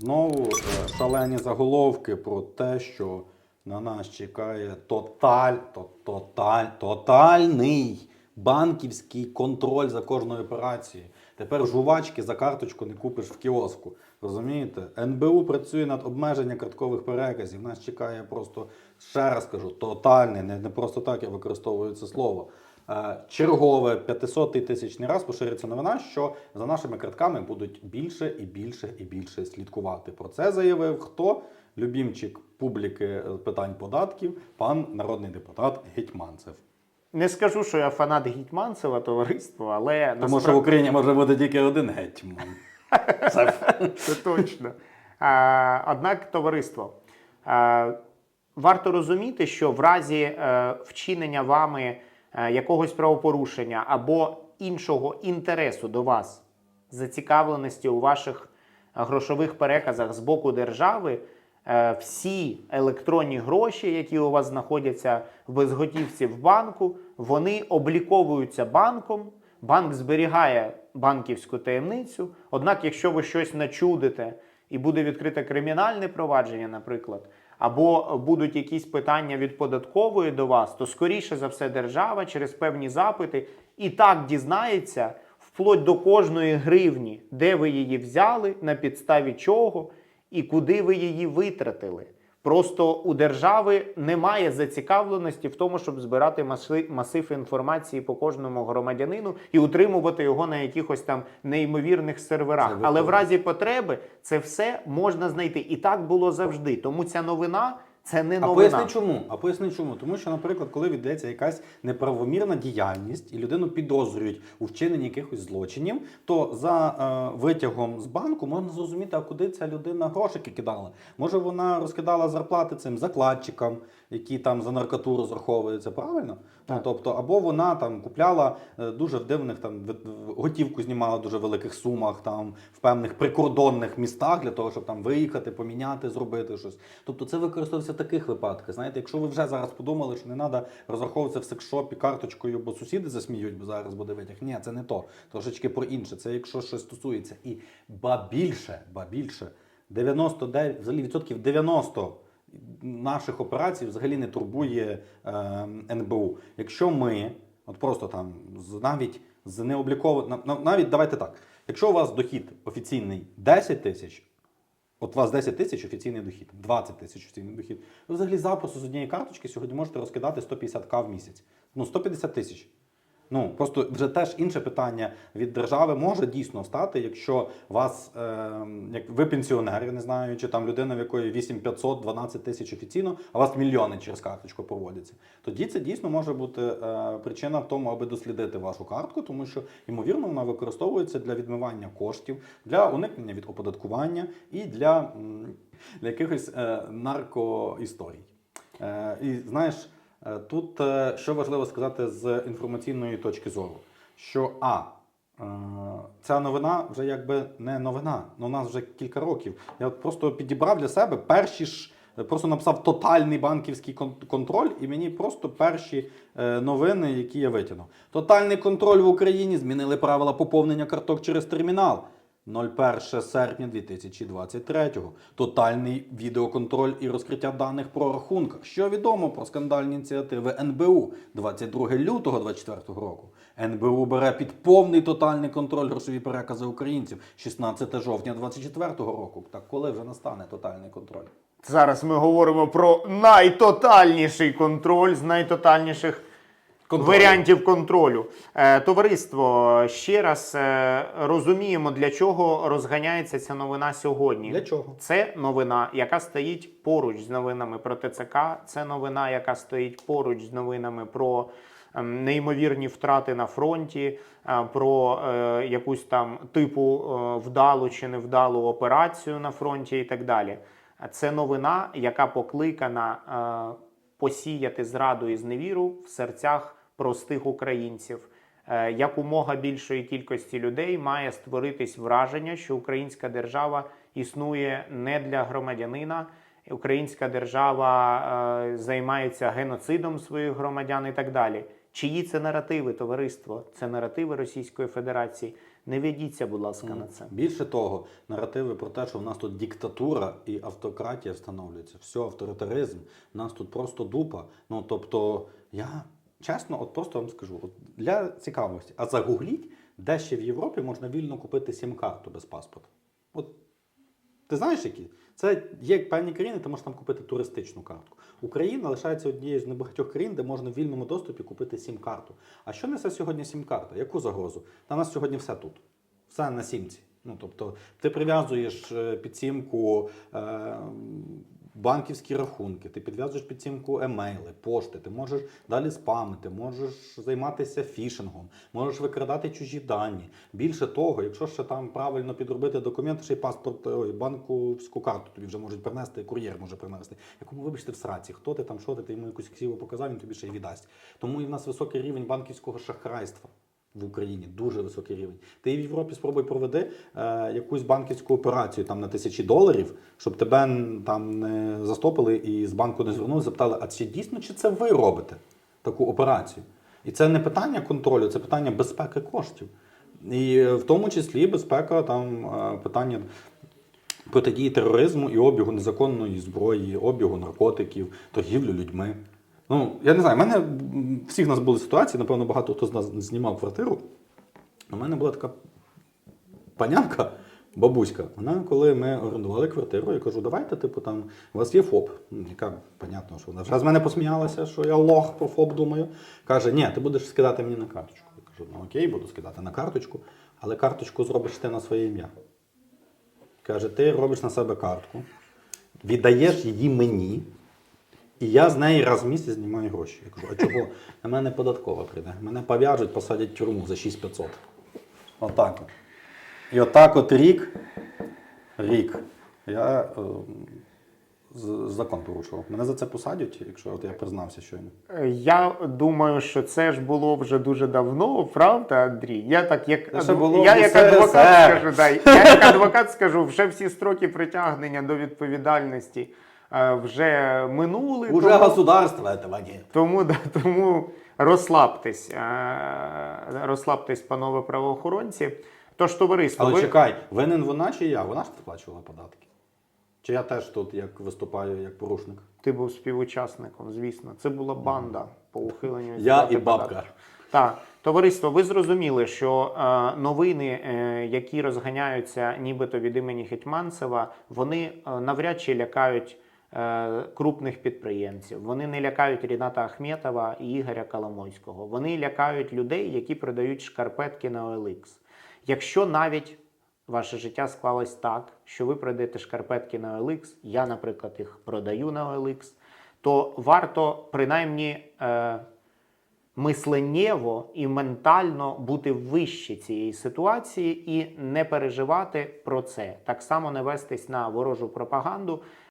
Знову е, шалені заголовки про те, що на нас чекає тоталь, то, тоталь, тотальний банківський контроль за кожною операцією. Тепер жувачки за карточку не купиш в кіоску. Розумієте? НБУ працює над обмеженням карткових переказів. Нас чекає просто, ще раз кажу, тотальний, не, не просто так я використовую це слово. Е, Чергове 500 тисячний раз поширюється новина, що за нашими картками будуть більше і більше і більше слідкувати. Про це заявив хто? Любімчик публіки е, питань податків, пан народний депутат Гетьманцев. Не скажу, що я фанат Гетьманцева товариства, але Тому що в Україні може бути тільки один гетьман. Це Це точно. А, однак, товариство, а, варто розуміти, що в разі е, вчинення вами якогось правопорушення або іншого інтересу до вас, зацікавленості у ваших е, грошових переказах з боку держави, е, всі електронні гроші, які у вас знаходяться в безготівці в банку, вони обліковуються банком. Банк зберігає банківську таємницю. Однак, якщо ви щось начудите і буде відкрите кримінальне провадження, наприклад, або будуть якісь питання від податкової до вас, то скоріше за все держава через певні запити і так дізнається вплоть до кожної гривні, де ви її взяли, на підставі чого і куди ви її витратили. Просто у держави немає зацікавленості в тому, щоб збирати маси- масив інформації по кожному громадянину і утримувати його на якихось там неймовірних серверах. Але в разі потреби це все можна знайти. І так було завжди. Тому ця новина це не А поясни чому? А поясни чому? Тому що, наприклад, коли віддається якась неправомірна діяльність і людину підозрюють у вчиненні якихось злочинів, то за е, витягом з банку можна зрозуміти, а куди ця людина грошики кидала. Може, вона розкидала зарплати цим закладчикам, які там за наркоту розраховуються, правильно? Ну, Так. тобто, або вона там купляла е, дуже в дивних там готівку знімала в дуже великих сумах, там в певних прикордонних містах для того, щоб там виїхати, поміняти, зробити щось. Тобто це використовується таких випадках. Знаєте, якщо ви вже зараз подумали, що не треба розраховуватися в секшопі карточкою, бо сусіди засміють, бо зараз буде витяг. Ні, це не то. Трошечки про інше. Це якщо щось стосується. І ба більше, ба більше, 99, взагалі відсотків 90 наших операцій взагалі не турбує е, НБУ. Якщо ми, от просто там навіть з необлікованим, навіть давайте так. Якщо у вас дохід офіційний 10 тисяч, от у вас 10 тисяч офіційний дохід, 20 тисяч офіційний дохід, ви взагалі запису з однієї карточки сьогодні можете розкидати 150к в місяць. Ну, 150 тисяч. Ну просто вже теж інше питання від держави може дійсно стати, якщо вас, е, як ви пенсіонер, я не знаю, чи там людина, в якої 8500, 12 тисяч офіційно, а вас мільйони через карточку проводяться. Тоді це дійсно може бути е, причина в тому, аби дослідити вашу картку, тому що ймовірно вона використовується для відмивання коштів, для уникнення від оподаткування і для, для якихось е, наркоісторій. Е, і знаєш. Е, Тут е, що важливо сказати з інформаційної точки зору, що а е, ця новина вже якби не новина. Ну, у нас вже кілька років. Я от просто підібрав для себе перші ж. Просто написав тотальний банківський контроль, і мені просто перші новини, які я витягнув. Тотальний контроль в Україні змінили правила поповнення карток через термінал. 01 серпня 2023. Тотальний відеоконтроль і розкриття даних про рахунках. Що відомо про скандальні ініціативи НБУ 22 лютого 2024 року. НБУ бере під повний тотальний контроль грошові перекази українців 16 жовтня 2024 року. Так коли вже настане тотальний контроль? Зараз ми говоримо про найтотальніший контроль з найтотальніших Контроль. варіантів контролю. Е, товариство, ще раз е, розуміємо, для чого розганяється ця новина сьогодні. Для чого? Це новина, яка стоїть поруч з новинами про ТЦК. Це новина, яка стоїть поруч з новинами про ем, неймовірні втрати на фронті, е, про е, якусь там типу е, вдалу чи невдалу операцію на фронті і так далі. Це новина, яка покликана е, посіяти зраду і зневіру в серцях простих українців. Е, Якомога більшої кількості людей має створитись враження, що українська держава існує не для громадянина. Українська держава е, займається геноцидом своїх громадян і так далі. Чиї це наративи, товариство? Це наративи Російської Федерації. Не ведіться, будь ласка, на це. Більше того, наративи про те, що в нас тут диктатура і автократія встановлюється. Все, авторитаризм, в нас тут просто дупа. Ну тобто, я чесно, от просто вам скажу, от для цікавості, а загугліть, де ще в Європі можна вільно купити сім-карту без паспорта. От ти знаєш які? Це є певні країни, ти можеш там купити туристичну картку. Україна лишається однією з небагатьох країн, де можна в вільному доступі купити сім-карту. А що несе сьогодні сім-карта? Яку загрозу? Та нас сьогодні все тут. Все на сімці. Ну, тобто, ти прив'язуєш е, під сімку е, банківські рахунки, ти підв'язуєш під сімку емейли, пошти, ти можеш далі спамити, можеш займатися фішингом, можеш викрадати чужі дані. Більше того, якщо ще там правильно підробити документи, ще й паспорт, ой, банківську карту тобі вже можуть принести, кур'єр може принести. Якому вибачте в сраці, хто ти там, що ти, ти йому якусь ксіву показав, він тобі ще й віддасть. Тому і в нас високий рівень банківського шахрайства. В Україні дуже високий рівень. Ти в Європі спробуй проведи е, якусь банківську операцію там на тисячі доларів, щоб тебе там не застопили і з банку не звернули, запитали, а чи дійсно чи це ви робите таку операцію? І це не питання контролю, це питання безпеки коштів. І е, в тому числі безпека там е, питання протидії тероризму і обігу незаконної зброї, обігу наркотиків, торгівлю людьми. Ну, я не знаю, в мене всіх нас були ситуації, напевно, багато хто з нас знімав квартиру. У мене була така панянка, бабуська. Вона, коли ми орендували квартиру, я кажу, давайте, типу, там, у вас є ФОП. Яка, понятно, що вона вже з мене посміялася, що я лох про ФОП думаю. Каже, ні, ти будеш скидати мені на карточку. Я кажу, ну окей, буду скидати на карточку, але карточку зробиш ти на своє ім'я. Каже, ти робиш на себе картку, віддаєш її мені, і я з неї раз в місяць знімаю гроші. Я кажу, а чого? На мене податкова прийде. Мене пов'яжуть, посадять в тюрму за 6500. Отак. от. І отак от рік, рік, я е, з- закон порушував. Мене за це посадять, якщо от я признався щойно. Е, Я думаю, що це ж було вже дуже давно, правда, Андрій? Я так як, Це ще було я в як СРСР. адвокат скажу, да, я як адвокат скажу, вже всі строки притягнення до відповідальності вже минули. Уже тому- государство этого нет. Тому, да, тому розслабтесь, е, розслабтесь, панове правоохоронці. Тож, товариство, Але ви... чекай, винен вона чи я? Вона ж сплачувала податки. Чи я теж тут як виступаю як порушник? ти був співучасником, звісно. Це була банда по ухиленню. Я і бабка. Так, товариство, ви зрозуміли, що е, новини, е, які розганяються нібито від імені Гетьманцева, вони е, навряд чи лякають е, крупних підприємців. Вони не лякають Ріната Ахметова і Ігоря Коломойського. Вони лякають людей, які продають шкарпетки на OLX. Якщо навіть ваше життя склалось так, що ви продаєте шкарпетки на OLX, я, наприклад, їх продаю на OLX, то варто принаймні. Е, мисленнєво і ментально бути вище цієї ситуації і не переживати про це. Так само не вестись на ворожу пропаганду,